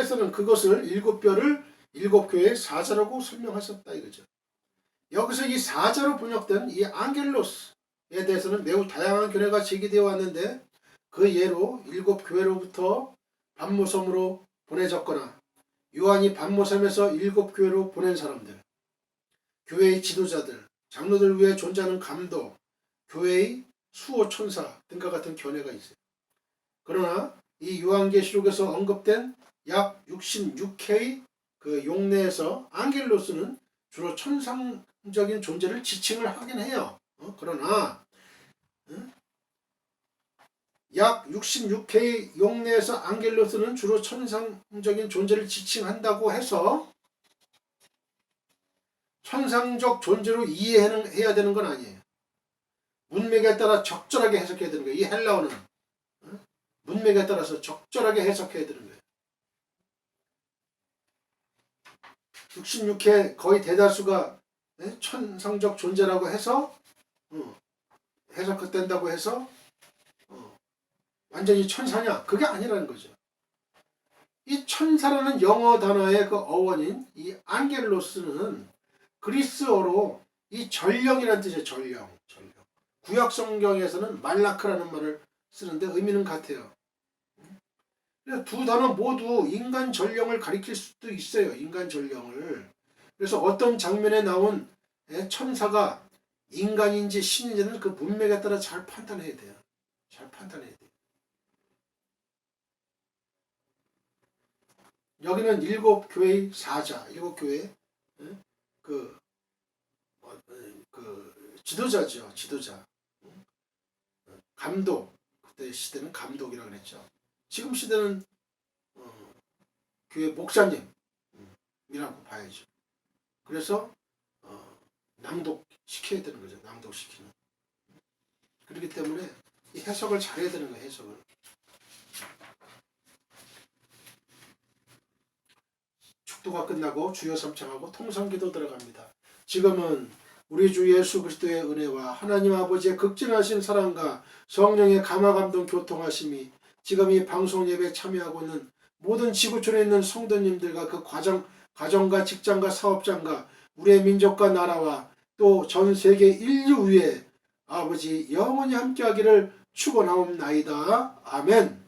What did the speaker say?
예수께서는 그것을 일곱 뼈를 일곱 교회의 사자라고 설명하셨다 이거죠. 여기서 이 사자로 번역된 이 앙겔로스에 대해서는 매우 다양한 견해가 제기되어 왔는데 그 예로 일곱 교회로부터 반모섬으로 보내졌거나 요한이 반모섬에서 일곱 교회로 보낸 사람들, 교회의 지도자들, 장로들 위해 존재하는 감독, 교회의 수호 천사 등과 같은 견해가 있어요. 그러나 이 요한계시록에서 언급된 약 66회의 그 용례에서 앙겔로스는 주로 천상적인 존재를 지칭을 하긴 해요. 어? 그러나 어? 약 66회의 용례에서 앙겔로스는 주로 천상적인 존재를 지칭한다고 해서 천상적 존재로 이해해야 되는 건 아니에요. 문맥에 따라 적절하게 해석해야 되는 거예요. 이 헬라어는 어? 문맥에 따라서 적절하게 해석해야 되는 거예요. 66회 거의 대다수가 예? 천상적 존재라고 해서 어, 해석된다고 해서 어, 완전히 천사냐? 그게 아니라는 거죠. 이 천사라는 영어 단어의 그 어원인 이 안겔로스는 그리스어로 이 전령이라는 뜻이에요. 전령, 전령. 구약 성경에서는 말라크라는 말을 쓰는데 의미는 같아요. 그래서 두 단어 모두 인간 전령을 가리킬 수도 있어요. 인간 전령을. 그래서 어떤 장면에 나온 예, 천사가 인간인지 신인지는 그 문맥에 따라 잘 판단해야 돼요. 잘 판단해야 돼요. 여기는 일곱 교회의 사자, 일곱 교회 예, 그, 어, 그 지도자죠, 지도자. 감독. 그때 시대는 감독이라고 그랬죠. 지금 시대는 어, 교회 목사님이라고 봐야죠. 그래서 어, 낭독 시켜야 되는 거죠. 낭독 시키는. 그렇기 때문에 이 해석을 잘해야 되는 거예요. 해석을. 축도가 끝나고 주여 삼창하고 통성기도 들어갑니다. 지금은 우리 주 예수 그리스도의 은혜와 하나님 아버지의 극진하신 사랑과 성령의 감화 감동 교통하심이 지금 이 방송 예배에 참여하고 있는 모든 지구촌에 있는 성도님들과 그 과정, 가정과 직장과 사업장과 우리의 민족과 나라와 또 전 세계 인류 위에 아버지 영원히 함께하기를 축원하옵나이다. 아멘.